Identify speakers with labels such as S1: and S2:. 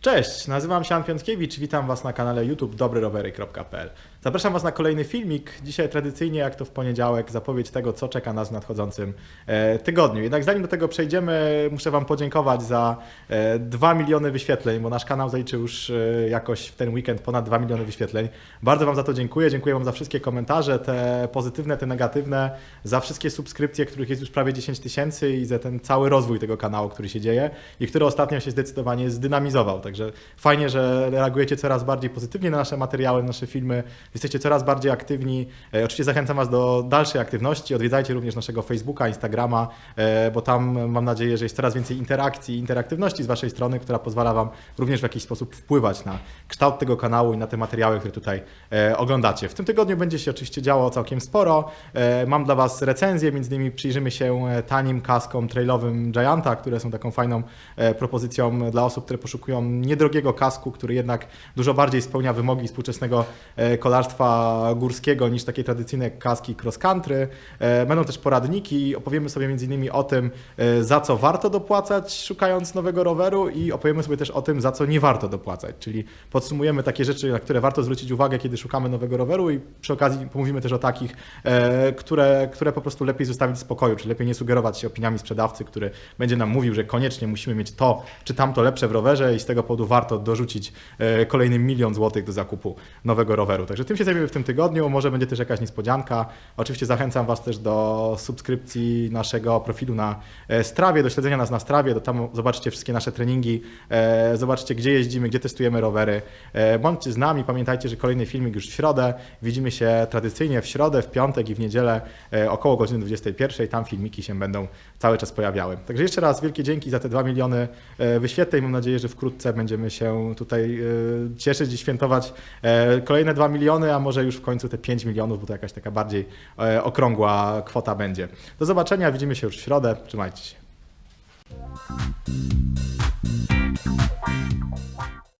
S1: Cześć, nazywam się Jan Piątkiewicz, witam Was na kanale YouTube dobryrowery.pl. Zapraszam Was na kolejny filmik. Dzisiaj tradycyjnie, jak to w poniedziałek, zapowiedź tego, co czeka nas w nadchodzącym e, tygodniu. Jednak zanim do tego przejdziemy, muszę Wam podziękować za e, 2 miliony wyświetleń, bo nasz kanał zaliczył już e, jakoś w ten weekend ponad 2 miliony wyświetleń. Bardzo Wam za to dziękuję. Dziękuję Wam za wszystkie komentarze, te pozytywne, te negatywne, za wszystkie subskrypcje, których jest już prawie 10 tysięcy i za ten cały rozwój tego kanału, który się dzieje i który ostatnio się zdecydowanie zdynamizował. Także fajnie, że reagujecie coraz bardziej pozytywnie na nasze materiały, na nasze filmy. Jesteście coraz bardziej aktywni. E, oczywiście zachęcam Was do dalszej aktywności. Odwiedzajcie również naszego Facebooka, Instagrama, e, bo tam mam nadzieję, że jest coraz więcej interakcji, interaktywności z Waszej strony, która pozwala Wam również w jakiś sposób wpływać na kształt tego kanału i na te materiały, które tutaj e, oglądacie. W tym tygodniu będzie się oczywiście działo całkiem sporo. E, mam dla Was recenzje, między innymi przyjrzymy się e, tanim kaskom trailowym Gianta, które są taką fajną e, propozycją dla osób, które poszukują niedrogiego kasku, który jednak dużo bardziej spełnia wymogi współczesnego e, kolarstwa górskiego niż takie tradycyjne kaski cross country. E, Będą też poradniki, opowiemy sobie innymi o tym, e, za co warto dopłacać szukając nowego roweru i opowiemy sobie też o tym, za co nie warto dopłacać, czyli podsumujemy takie rzeczy, na które warto zwrócić uwagę, kiedy szukamy nowego roweru i przy okazji pomówimy też o takich, e, które, które po prostu lepiej zostawić w spokoju, czy lepiej nie sugerować się opiniami sprzedawcy, który będzie nam mówił, że koniecznie musimy mieć to czy tamto lepsze w rowerze i z tego powodu warto dorzucić kolejny milion złotych do zakupu nowego roweru. Także tym się zajmiemy w tym tygodniu, może będzie też jakaś niespodzianka. Oczywiście zachęcam Was też do subskrypcji naszego profilu na e, Strawie, do śledzenia nas na Strawie, do tam zobaczycie wszystkie nasze treningi, e, zobaczycie gdzie jeździmy, gdzie testujemy rowery. E, Bądźcie z nami, pamiętajcie, że kolejny filmik już w środę. Widzimy się tradycyjnie w środę, w piątek i w niedzielę około godziny 21. Tam filmiki się będą cały czas pojawiały. Także jeszcze raz wielkie dzięki za te 2 miliony wyświetleń. Mam nadzieję, że wkrótce będziemy się tutaj cieszyć i świętować kolejne 2 miliony, a może już w końcu te 5 milionów, bo to jakaś taka bardziej e, okrągła kwota będzie. Do zobaczenia, widzimy się już w środę. Trzymajcie się.